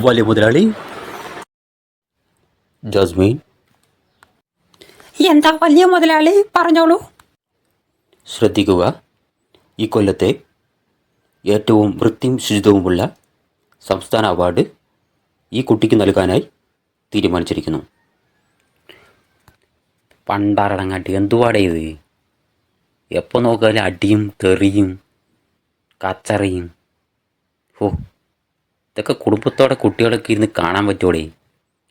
വലിയ മുതലാളി ജാസ്മിൻ? എന്താ വലിയ മുതലാളി? പറഞ്ഞോളൂ. ശ്രദ്ധിക്കുക. ഈ കൊല്ലത്തെ ഏറ്റവും വൃത്തിയും ശുചിത്വവുമുള്ള സംസ്ഥാന അവാർഡ് ഈ കുട്ടിക്ക് നൽകാനായി തീരുമാനിച്ചിരിക്കുന്നു. പണ്ടാറടങ്ങാട്ടി എന്തുവാടേ ഇത്? എപ്പോൾ നോക്കിയാലും അടിയും തെറിയും കച്ചറയും. ഓ ഇതൊക്കെ കുടുംബത്തോടെ കുട്ടികളൊക്കെ ഇരുന്ന് കാണാൻ പറ്റോടെ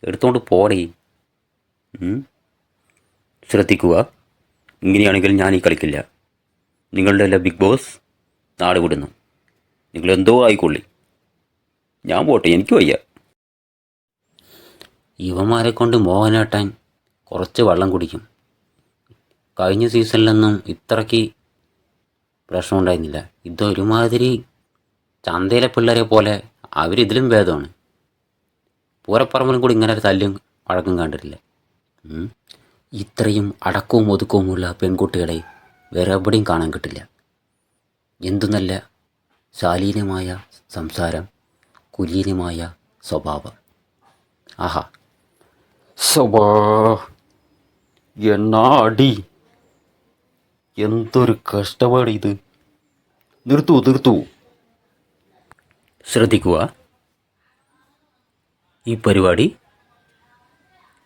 എടുത്തുകൊണ്ട് പോടേ. ശ്രദ്ധിക്കുക. ഇങ്ങനെയാണെങ്കിൽ ഞാൻ ഈ കളിക്കില്ല. നിങ്ങളുടെ അല്ല ബിഗ് ബോസ്? നാട് വിടുന്നു. നിങ്ങളെന്തോ ആയിക്കൊള്ളി. ഞാൻ പോട്ടെ എനിക്ക് വയ്യ. യുവമാരെ കൊണ്ട് മോഹനാട്ടാൻ കുറച്ച് വെള്ളം കുടിക്കും. കഴിഞ്ഞ സീസണിലൊന്നും ഇത്രയ്ക്ക് പ്രശ്നമുണ്ടായിരുന്നില്ല. ഇതൊരുമാതിരി ചന്തയിലെ പിള്ളേരെ പോലെ അവരിതിലും ഭേദമാണ്. പൂരപ്പറമ്പിലും കൂടി ഇങ്ങനെ ഒരു തല്ലും വഴക്കും കണ്ടിട്ടില്ല? ഇത്രയും അടക്കവും ഒതുക്കവുമുള്ള പെൺകുട്ടികളെ വേറെ എവിടെയും കാണാൻ കിട്ടില്ല. എന്തു നല്ല ശാലീനമായ സംസാരം കുലീനമായ സ്വഭാവം. ആഹാ. സ്വഭാ എന്നാ അടി എന്തൊരു കഷ്ടപ്പാട് ഇത് നിർത്തൂ നിർത്തൂ. ശ്രദ്ധിക്കുക. ഈ പരിപാടി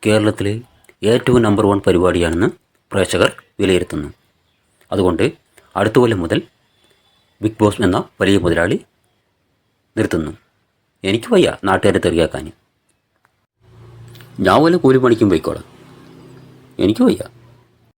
കേരളത്തിലെ ഏറ്റവും നമ്പർ വൺ പരിപാടിയാണെന്ന് പ്രേക്ഷകർ വിലയിരുത്തുന്നു. അതുകൊണ്ട് അടുത്ത കൊല്ലം മുതൽ ബിഗ് ബോസ് എന്ന വലിയ മുതലാളി നിർത്തുന്നു. എനിക്ക് വയ്യ നാട്ടുകാരെ തെറിയാക്കാൻ. ഞാൻ വല്ല കൂലിപ്പണിക്കും പോയിക്കോളാം. എനിക്ക് വയ്യ.